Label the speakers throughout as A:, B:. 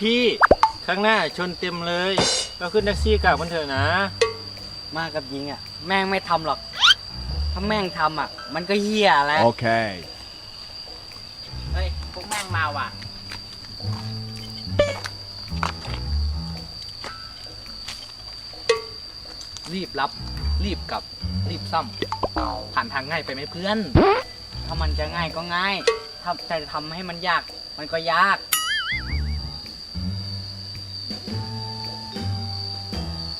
A: พี่ ข้างหน้าชนเต็มเลย ก็ขึ้นแท็กซี่กลับกันเถอะนะ
B: มากับยิงอะ แม่งไม่ทำหรอก ถ้าแม่งทำอะ มันก็เหี้ยแล้ว
C: Okay.
B: เฮ้ยพวกแม่งมาว่ะ
D: รีบรับ รีบกลับ รีบซ้ำผ่านทางง่ายไปไหมเพื่อน
B: ถ้ามันจะง่ายก็ง่าย ถ้าจะทำให้มันยาก มันก็ยาก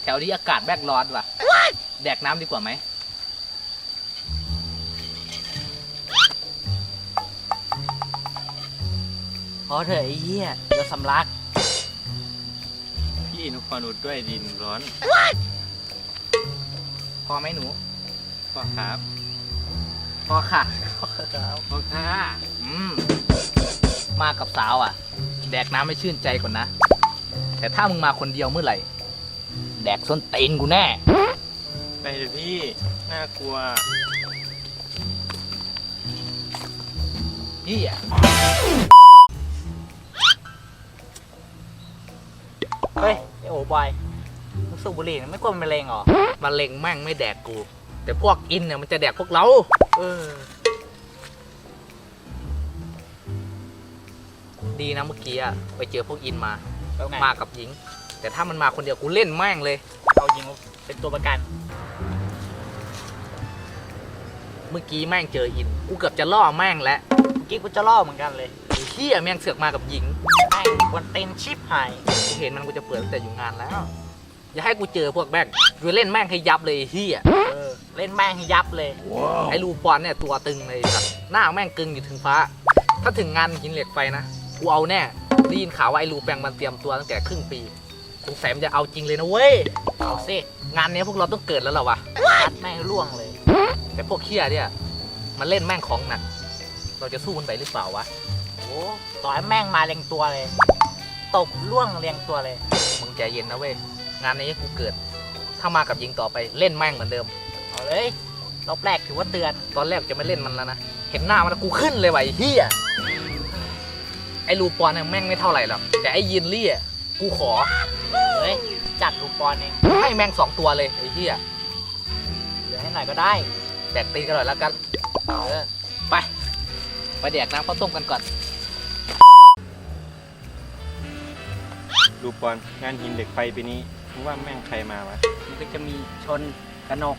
D: แถวนี้อากาศแบกร้อนว่ะ แดกน้ำดีกว่าไหม
B: พอเถอะไอ้เหี้ยเดี๋ยวสำลัก
A: พี่นครอุดด้วยดินร้อน
D: พอไหมหนู
A: พ่อครับ
B: พอค่ะ
A: พ่อค่ะ
D: อืม มากับสาวอะ แดกน้ำไม่ชื่นใจก่อนนะ แต่ถ้ามึงมาคนเดียวเมื่อไหร่ แดกส้นตีนกูแน่
A: ไปเถอะพี่ น่ากลัว
D: พี่อะ
B: เฮ้ยไอ้โอ้บอยมึงสูบบุหรี่ไม่กลัวมะเร็งเหรอ
D: มาเล็งแม่งไม่แดกกู แต่พวกอินเนี่ยมันจะแดกพวกเรา
B: เออ
D: ดีนะเมื่อกี้อะไปเจอพวกอินมา
B: แล้วไง
D: มากับหญิง แต่ถ้ามันมาคนเดียวกูเล่นแม่งเลย
B: เอายิงเป็นตัวประกัน
D: เมื่อกี้แม่งเจออิน กูเกือบจะล่อแม่งแล้ว
B: เมื่อกี้กูจะล่อเหมือนกันเลย
D: ไอ้เฮียแม่งเสือกมากับหญิง
B: แม่งกวนเต็นชิปหาย
D: กูเห็นมันกูจะเปิดตั้งแต่อยู่งานแล้ว อย่าให้กูเจอพวกแม่งกูเล่นแม่งให้ยับเลยไอ้เฮีย
B: เออเล่นแม่งให้ยับเลย
D: ไอ้ลูปอนเนี่ยตัวตึงเลยสัตว์หน้าแม่งกึงอยู่ถึงฟ้า ถ้าถึงงานหินเหล็กไฟนะ กูเอาแน่ได้ยินข่าวว่าไอ้ลูแปงมันเตรียมตัวตั้งแต่ครึ่งปี สงสัยมันจะเอาจริงเลยนะเว้ย
B: เอาสิ
D: งานเนี้ยพวกเราต้องเกิดแล้วเหรอวะ
B: อัดแม่งให้ล่วงเลย
D: แต่พวกเฮียเนี่ยมันเล่นแม่งของหนัก เราจะสู้มันไปหรือเปล่าวะ
B: โอ้ต่อให้แม่งมาเรียงตัวเลย ตบล่วงเรียงตัวเลย
D: มึงใจเย็นนะเว้ย งานนี้กูเกิด ถ้ามากับยิงต่อไปเล่นแม่งเหมือนเดิม
B: เอาเลยรอบแรกถือว่าเตือน
D: ตอนแรกจะไม่เล่นมันแล้วนะ เห็นหน้ามันแล้วกูขึ้นเลยว่ะไอ้เฮียไอ้ลูปอนเนี่ยแม่งไม่เท่าไหร่หรอก แต่ไอ้ยินลี่อะ กูขอ
B: เฮ้ย จัดลูกบอลเอง
D: ให้แม่งสองตัวเลยไอ้เฮีย
B: เหลือให้หน่อยก็ได้
D: แดกตีนกันหน่อยแล้วกันเออไป ไปแดกน้ำข้าวต้มกันก่อน
A: ดูปอนงานหินเหล็กไฟปีนี้มึงว่าแม่งใครมาวะ
B: มันก็จะมีชนกระหนก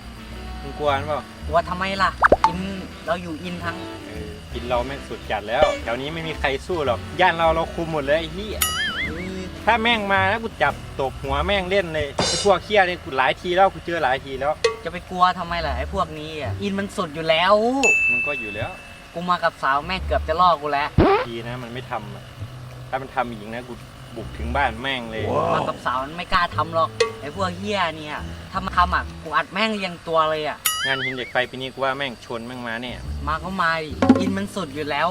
A: มึงกลัวหรือเปล่า
B: ว่าทำไมล่ะ อิน เราอยู่อินทั้ง
A: เออกินเราแม่งสุดจัดแล้ว แถวนี้ไม่มีใครสู้หรอก ย่านเราเราคุมหมดเลยไอ้เหี้ย ถ้าแม่งมาแล้วกูจับตบหัวแม่งเล่นเลยไอ้พวกเคี้ยเนี่ยกูหลายทีแล้วกูเจอหลายทีแล้ว
B: จะไปกลัวทำไมล่ะไอ้พวกนี้อะอินมันสุดอยู่แล้ว
A: มันก็อยู่แล้ว
B: กูมากับสาวแม่งเกือบจะล่อกูแล้ว
A: ดีนะมันไม่ทำอะถ้ามันทำอีกนะกูบุกถึงบ้านแม่งเลย
B: มากับสาวมันไม่กล้าทำหรอกไอ้พวกเฮี้ยเนี่ยถ้ามาทำอะกูอัดแม่งเรียงตัวเลยอะ
A: งานหินเหล็กไฟปีนี้กูว่าแม่งชนแม่งมาเนี่ย
B: มาก็มาดิอินมันสุดอยู่แล้ว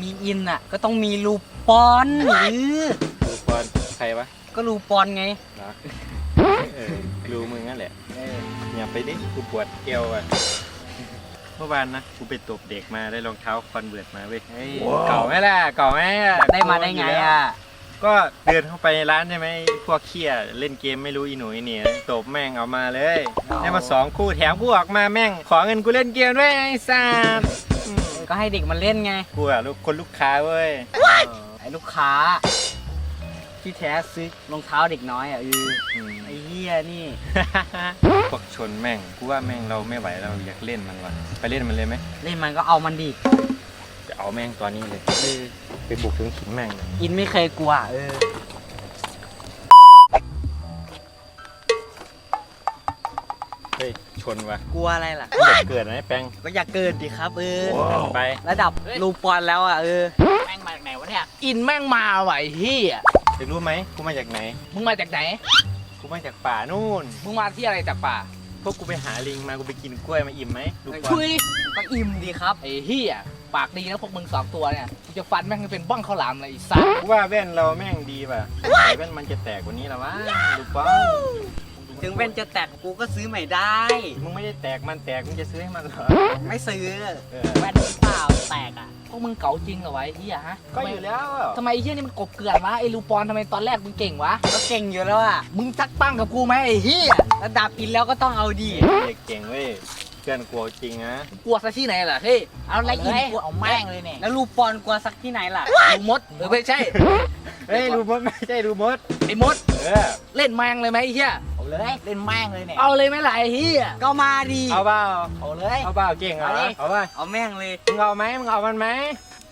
B: มีอินอะก็ต้องมีรูปอนหรือ
A: ดูปอน ใครวะ
B: ก็รูปอนไง
A: เหรอเออรู้มึงนั่นแหละ
B: เออ
A: อย่าไปดิ กูปวดเอวอะ เมื่อวานนะ กูไปตบเด็กมาได้รองเท้าคอนเวิร์ตมาเว้ย
B: เฮ้ย
A: เก่าไหมล่ะ เก่าไหมอะ
B: ได้มาได้ไงอะ
A: ก็เดินเข้าไปในร้านใช่ไหมพวกเคียเล่นเกมไม่รู้อีหนุ่ยเนี่ยตบแม่งเอามาเลย
B: อ๋อ
A: ได้มาสองคู่แถมกูออกมาแม่ง ขอเงินกูเล่นเกมด้วยไอ้สัสอืม
B: ก็ให้เด็กมันเล่นไง
A: กูอะลูกคนลูกค้าเว้ย
B: ไอ้ลูกค้า ที่แท้ซื้อรองเท้าเด็กน้อยอะเออ
A: อืม
B: ไอ้เหี้ยนี่
A: พวกชนแม่ง กูว่าแม่งเราไม่ไหวเราอยากเล่นมันว่ะ ไปเล่นมันเลยไหม
B: เล่นมันก็เอามันดิ
A: จะเอาแม่งตอนนี้เลย
B: เออ
A: ไปบุกถึงขิงแม่งเลย
B: อินไม่เคยกลัวเออ
A: เฮ้ย ชนว่ะ
B: กลัวอะไรล่ะ
A: มึงอยากเกิดไหมแปง
B: ก็อยากเกิดดิครับเออ
A: ไป
B: ระดับ
D: เฮ้ย
B: รูปอนแล้วอะเออ แม่งมาจากไหนวะเนี่ย
D: อินแม่งมาว่ะไอ้เฮีย
A: จะรู้ไหมกูมาจากไหน
D: มึงมาจากไหน
A: กูมาจากป่านู่น
D: มึงมาที่อะไรจากป่า
A: พวกกูไปหาลิงมา กูไปกินกล้วยมาอิ่มไหมดูก่อน
D: ชุย
B: ก็อิ่มดีครับ
D: ไอ้เฮียปากดีนะพวกมึงสองตัวเนี่ยกูจะฟันแม่งให้เป็นบ้องข้าวหลามเลยไอ้สัส
A: กูว่าแว่นเราแม่งดีป่ะใส่แว่นมันจะแตกกว่านี้แล้ววะดูป้อง
B: ถึงแว่นจะแตกกูก็ซื้อใหม่ได้
A: มึงไม่ได้แตกมันแตกมึงจะซื้อให้มันเหรอ
B: ไม่ซื้อ
A: เออ
B: แว่นหรือเปล่าแตกอะ
D: พวกมึงเก๋าจริงเหรอวะไอ้เฮียฮะ
A: ก็อยู่แล้ว
D: ทำไมไอ้เฮียนี่มันกบเกลื่อนวะไอ้ลูปอนทำไมตอนแรกมึงเก่งวะ
B: ก็เก่งอยู่แล้วอะ
D: มึงทักตั้งกับกูไหมไอ้เฮีย
B: ระดับอินแล้วก็ต้องเอาดี
A: เด็กเก่งเว้ยเพื่อนกลัวจริงนะ
D: กลัวซะที่ไหนล่ะเฮ้ย
B: เอาอะไรอิน
D: เลย
B: กูเอาแม่งเลยเนี่ยแล้วรูปปอนกลัวสักที่ไหนล่ะ
D: ดูมดหรือไม่ใช่
A: เฮ้ยดูมดไม่ใช่ดูมด
D: ไอ้มด
A: เออ
D: เล่นแมงเลยไหมไอ้เฮีย
B: เอาเลยเล่นแม่งเลยเนี่ย
D: เอาเลยไหมล่ะไอ้เฮีย
B: ก็มาดี
A: เอาเปล่า
B: เอาเลย
A: เอาเปล่าเก่งเหรอ
B: เอาดิ
A: เอาป่ะ
B: เอาแม่งเลย
A: มึงเอาไหมมึงเอามันไหม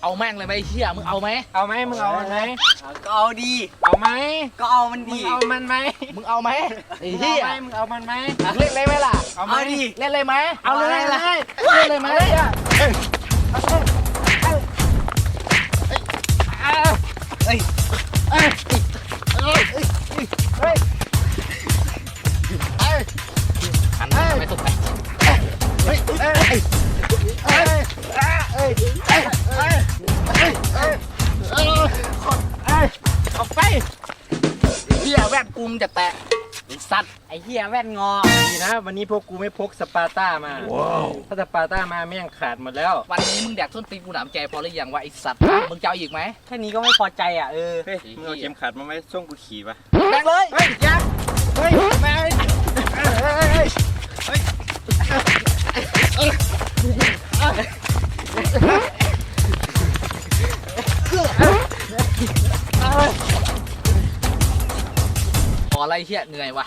D: เอาแม่งเลยไหมไอ้เฮียมึงเอาไหม
A: เอาไหมมึงเอามันไหม
B: เอาก็เอาดี
A: เอาไหม
B: ก็เอามัน
A: มึ
B: ดี
A: งเอามันไหม
D: มึงเอาไหมไอ้
A: มึง
D: เฮี
A: เอา
D: ย
A: ไหมมึงเอามันไหม
D: เล่นเลยไหมล่ะ
A: เอาไหม
B: เอาดิ
D: เล่นเลยไหม
B: เอาเลย
D: เล่น
B: ล่ะ
D: เล่นเลยไหม
B: เอ้ย
D: หัน
A: ออกไป
D: เฮียแว่นกูมจะแตะไอ้สัตว์
B: ไอ้เหี้ยแว่นงอ
A: ดีนะ วันนี้พวกกูไม่พกสปาร์ต้ามา ถ้าสปาร์ต้ามาแม่งขาดหมดแล้ว
D: วันนี้มึงแดกส้นตีนกูหนามใจพอหรือยังวะไอ้สัตว์ มึงจะเอาอีกไหม
B: แค่นี้ก็ไม่พอใจอะเออ
A: เฮ้ยมึงเอาเข็มขัดมาไหมส่วงกูขี่ปะ
D: แบงเลย
A: เฮ้ยยักเฮ้ยแม่ เฮียเห
D: นื่อยวะ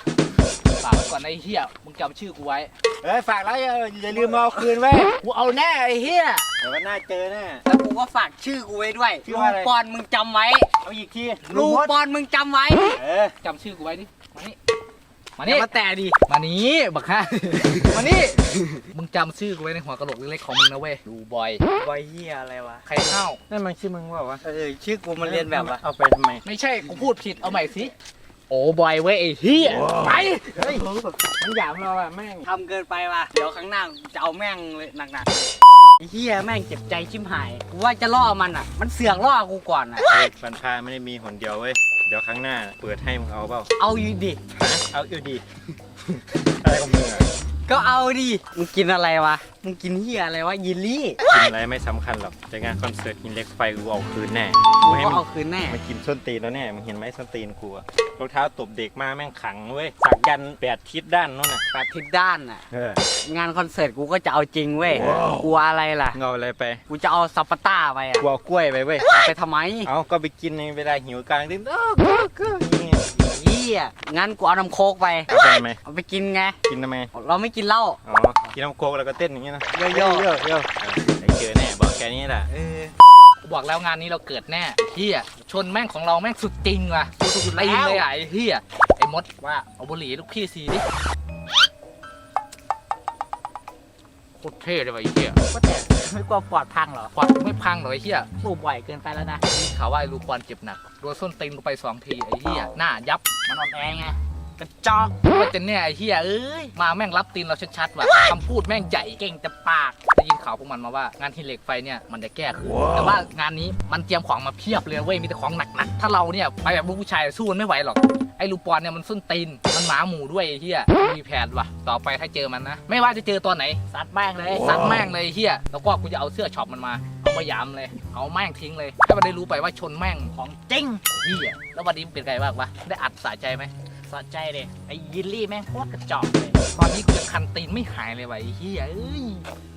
D: ฝากไว้ก่อนนะไอ้เฮียมึงจำชื่อกูไว้
A: เฮ้ยฝากแล้วอย่าอย่าลืมมาเอาคืนไว้ย
D: กูเอาแน่ไอ้เฮีย
A: เดี๋ยววันหน้าเจอแน่
B: แล้วกูก็ฝากชื่อกูไว้ด้วย
A: ชื่อ
B: รู
A: ว่าอะไร
B: ปอนมึงจำไว้
A: เอาอีกที
B: รูปอนมึงจำไว้
A: เออ
D: จำชื่อกูไว้ดิ มานี่ มา
B: อย่า
D: นี่
B: มาแตะดิ
D: มานี่บักฮะ มานี่ มึงจำชื่อกูไว้ในหัวกะโหลกเล็กๆของมึงนะเว้ย ดูบอย
B: บอยเหี้ยอะไรวะ
D: ใครเข้า
A: นั่นมันชื่อมึงเปล่าวะ
B: เออชื่อกูมันเรียนแบบวะ
A: เอาไปทำไม
D: ไม่ใช่ กูพูดผิด เอาใหม่สิ โอ้บอยเว้ยไอ้เฮียไป
A: เฮ้ยมันหยามเราอะแม่ง
B: ทำเกินไปว่ะเดี๋ยวครั้งหน้ากูจะเอาแม่งเลยหนักๆเลยไอ้เหี้ยแม่งเจ็บใจชิมหายกูว่าจะล่อมันอะมันเสือกล่อกูก่อนอะ
A: เฮ้ยบันพาไม่ได้มีหนเดียวเว้ยเดี๋ยวครั้งหน้าเปิดให้มึงเอาเปล่า
B: เอาอยู่ดิ
A: ฮะเอาอยู่ดีอะไรของมึงอะ
B: ก็เอาดิ มึงกินอะไรวะ มึงกินเหี้ยอะไรวะยิลลี่
A: กินอะไรไม่สำคัญหรอกแต่งานคอนเสิร์ตกินเล็กไฟกูเอาคืนแน่
B: กู
A: ไม่ให้
B: ก็
A: มึ
B: เอา
A: ง
B: คืนแน่
A: มากินส้นตีนแล้วแน่มึงเห็นไหมส้นตีนกูอะรองเท้าตบเด็กมาแม่งขังเว้ยสักยันต์แปดทิศด้านนู้นน่ะ
B: แปดทิศด้านอะ
A: เออ
B: งานคอนเสิร์ตกูก็จะเอาจริงเว้ยกลัวอะไรล่ะ
A: มึงเอาอะไรไป
B: กูจะเอาซัปปาต้าไปอะ
A: กูเอากล้วยไปเว้ย
B: เอาไปทำไม
A: เอาก็ไปกินในเวลาหิวกลางดึกเออ
B: หี้ยงั้นกูเอาน้ำโคกไป
A: เอาไปทำไม
B: เอาไปกินไง
A: กินทำไม
B: เราไม่กินเหล้า
A: อ๋อกินน้ำโคกแล้วก็เต้นอย่างงี้นะ
B: โยโย่
A: โย่โย่ไอ้เจอแน่บอกแค่นี้แหละ
B: เออ
D: กูบอกแล้วงานนี้เราเกิดแน่เฮียชนแม่งของเราแม่งสุดจริงว่ะสุดสุดตีนเลยอะไอ้เฮียไอ้มดว่าเอาบุหรี่ลูกพี่ซีดิโคตรเท่เลยว่ะไอ้เฮีย
B: ก็แต่ ไม่กลัวปอดพังเหรอ
D: ควันไม่พังหรอกไอ้เฮีย
B: สูบบ่อยเกินไปแล้วนะ
D: นี่ข่าวว่าไอ้ลูกควันเจ็บหนักโดนส้นตีนกูไปสองทีไอ้เฮียหน้ายับ
B: มันอ่อนแอไงกระจอก
D: ว่าจะเนี่ยไอ้เฮียเอ้ยมาแม่งรับตีนเราชัดๆว่ะคำพูดแม่งใหญ่
B: เก่งแต่ปาก
D: ได้ยินข่าวพวกมันมาว่างานที่เหล็กไฟเนี่ยมันจะแก้คือแต่ว่างานนี้มันเตรียมของมาเพียบเลยเว้ยมีแต่ของหนักๆถ้าเราเนี่ยไปแบบลูกผู้ชายสู้มันไม่ไหวหรอก ไอ้ลูกปอนเนี่ยมันส้นตีน มันหมาหมูด้วยไอ้เฮียมีแผนว่ะ ต่อไปถ้าเจอมันนะ ไม่ว่าจะเจอตัวไหน
B: ซัดแม่งเลย
D: ซัดแม่งเลยไอ้เฮียแล้วก็กูจะเอาเสื้อช็อปมันมา เอามายามเลย เอาแม่งทิ้งเลย ให้มันได้รู้ไปว่าชนแม่ง
B: ของจริง
D: เฮียแล้ววันนี้มันเป็นไงบ้างวะ ได้อัดสะใจไหม
B: สะใจเลยไอ้ยิลลี่แม่งโคตรกระจอกเลย
D: ตอนนี้กูยังคันตีนไม่หายเลยว่ะไอ้เฮียเอ้ย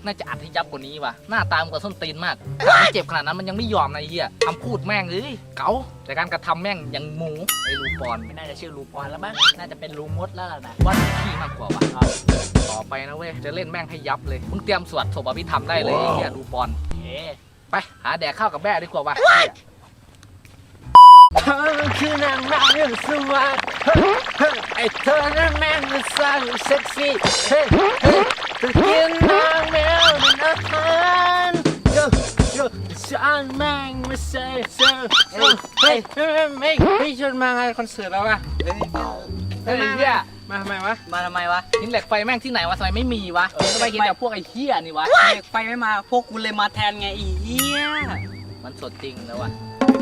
D: น่าจะอัดให้ยับกว่านี้ว่ะหน้าตามนกว่าส้นตีนมากถามมันเจ็บขนาดนั้นมันยังไม่ยอมนะไอ้เฮียคำพูดแม่งเอ้ยเก๋าแต่การกระทำแม่งยังหมูไอ้ลูปอน
B: ไม่น่าจะชื่อรูปอนแล้วมั้งน่าจะเป็นรูมดแล้วล่ะนะ
D: ว่าขี้มากกว่าว่ะต่อไปนะเว้ยจะเล่นแม่งให้ยับเลยมึงเตรียมสวดศพอภิธรรมได้เลยไอ้เฮียลูปอน
B: เอ๊ะ
D: ไป หาแดกข้าวกับแม่ดีกว่าว่ะเหี้ย
A: เธอคือนางนางเรื่องสวัสดิ์เฮ้ยเฮ้ย ไอ้เธอนั้นแม่งมันสร้างเซ็กซี่เฮ้ยเฮ้ยเธอกินนางแมวเป็นอาหารโยโยฉันแม่งไม่ใช่เซอร์เฮ้ยเฮ้ยเฮ้ยเฮ้ยเฮ้ยชวนมางานคอนเสิร์ตแล้ววะ
B: เอ้ย
D: เฮ้ยไอ้เฮีย
A: มาทำไมวะ
B: มาทำไมวะ
D: หินเหล็กไฟแม่งที่ไหนวะทำไมไม่มีวะทำไมเห็นแต่พวกไอ้เฮียนี่วะ
B: เด็กไปไม่มาพวกกูเลยมาแทนไงไอีเหี้ย
D: มันสดจริงแล้ววะ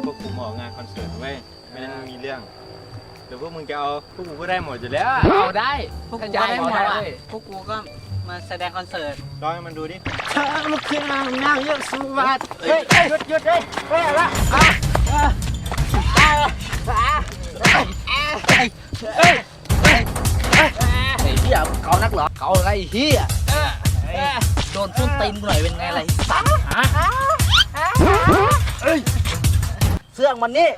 A: พวกกูมาองานคอนเสิร์ตเว้ยไม่ได้มีเรื่อง เดี๋ยวพวกมึงจะเอาพวกกูก็ได้หมดอยู่แล้ว
D: เอาได้
B: พวก
D: ก
B: กู
D: ระ
B: ก็
D: จาย
B: ได้
D: ห
B: ห
D: ม
B: ม
D: ด
B: ด
D: ได้
B: อะ
D: เว้ย
B: พวกกูก็มาแสดงคอนเสิร์ต
A: ลองให้มันดูดิ
B: เธอลุกขึ้นมานั่งยกสวัสดเฮ้ยหยุดหยุดเฮ้ยเฮ้ยละอะอะอะอะอะเฮ้ยเฮ้ยเฮ้ย
D: ไอ้เหี้ยเขานักเหรอเขาอะไรไอ้เหี้ยโดนส้นตีนกูหน่อยเป็นไงล่ะไรสัตว์ฮะเสื้องมันนี่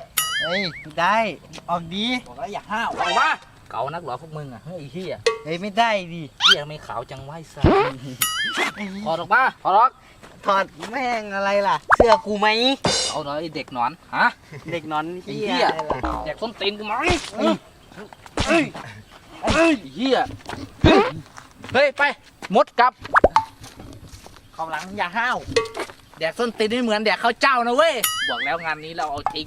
B: เฮ้ยได้ ออกดี
D: บอกแล้วอย่าห้าวเอาวะเกานักเหรอพวกมึงอะเฮ้ยไอ้เหี้ย
B: เฮ้ยไม่ได้ดิ
D: เหี้ยไม่ขาวจังไวะไอ้สัสถอดออกมาถอดออก
B: ถอดแม่งอะไรล่ะ เสื้อกูไหม
D: เอาหน่อยไอ้เด็กหนอนฮะ
B: เด็กนอน
D: ไอ้
B: เหี้
D: เหี้
B: ย
D: ย
B: อะไรล่ะ
D: อยากส้นตีนกูไหมเฮ้ยเฮ้ยเฮ้ยเหี้ยเฮ้ยไปมดกลับเขาหลังอย่าห้าวแดกส้นตีนไม่เหมือนแดกข้าวเจ้านะเว้ยบอกแล้วงานนี้เราเอาจริง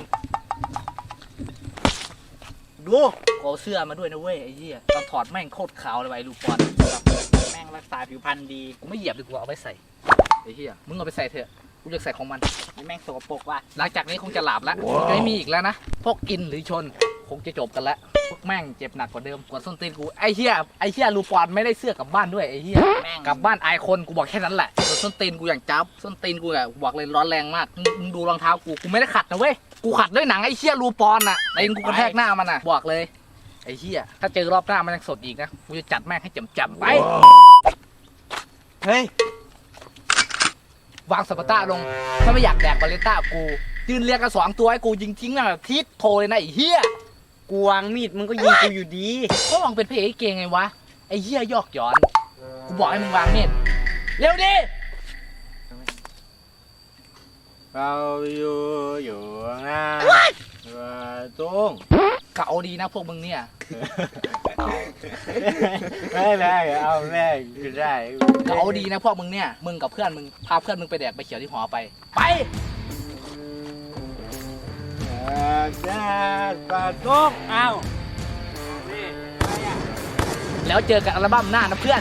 D: ดูกูเอาเสื้อมาด้วยนะเว้ยไอ้เหี้ยตอนถอดแม่งโคตรขาวเลยไอ้ลูกบอล
B: แม่งรักษาผิวพรรณดี
D: กูไม่เหยียบดีกว่าเอาไปใส่ไอ้เหี้ยมึงเอาไปใส่เถอะกูจะใส่ของมัน
B: แม่งสกปรกว่ะ
D: หลังจากนี้คงจะหลับแล้วจะไม่มีอีกแล้วนะพวกกินหรือชนคงจะจบกันแล้วพวก แม่งเจ็บหนักกว่าเดิมกว่าส้นตีนกูไอ้เหี้ยไอ้เหี้ยลูปอนไม่ได้เสื้อกลับบ้านด้วยไอ้เหี้ย
B: แม่ง
D: กลับบ้านอายคนกูบอกแค่นั้นแหละส่วนส้นตีนกูอย่างจับส้นตีนกูอะบอกเลยร้อนแรงมากมึงมึงดูรองเท้ากูกูไม่ได้ขัดนะเว้ยกูขัดด้วยหนังไอ้เหี้ยลูปอนอะตีนกูกระแทกหน้ามันอะบอกเลย ไอ้เหี้ยถ้าเจอรอบหน้ามันยังสดอีกนะกูจะจัดแม่งให้จำๆไป
B: เฮ้ย
D: วางสปาร์ต้าลงถ้าไม่อยากแดกบาเลต้ากูยืนเรียงกันสองตัวให้กูยิงทิ้งนะทิศโทรเลยนะไอ้เหี้ย
B: กูวางมีดมึงก็ยิงกูอยู่ดี
D: เขาวางเป็นพระเอกเก่งไงวะ ไอ้เหี้ยยอกย้อน กูบอกให้มึงวางมีดเร็วดิ
A: เราอยู่อยู่หน้าตรง
D: เก่าดีนะพวกมึงเนี่ย
A: ไม่ได้เอาแม่ก็ได้
D: เก่าดีนะพวกมึงเนี่ย มึงกับเพื่อนมึงพาเพื่อนมึงไปแดกไปเขียวที่หอไป ไป
A: แม่ปาตรงเอา
D: แล้วเจอกันอัลบั้มหน้านะเพื่อน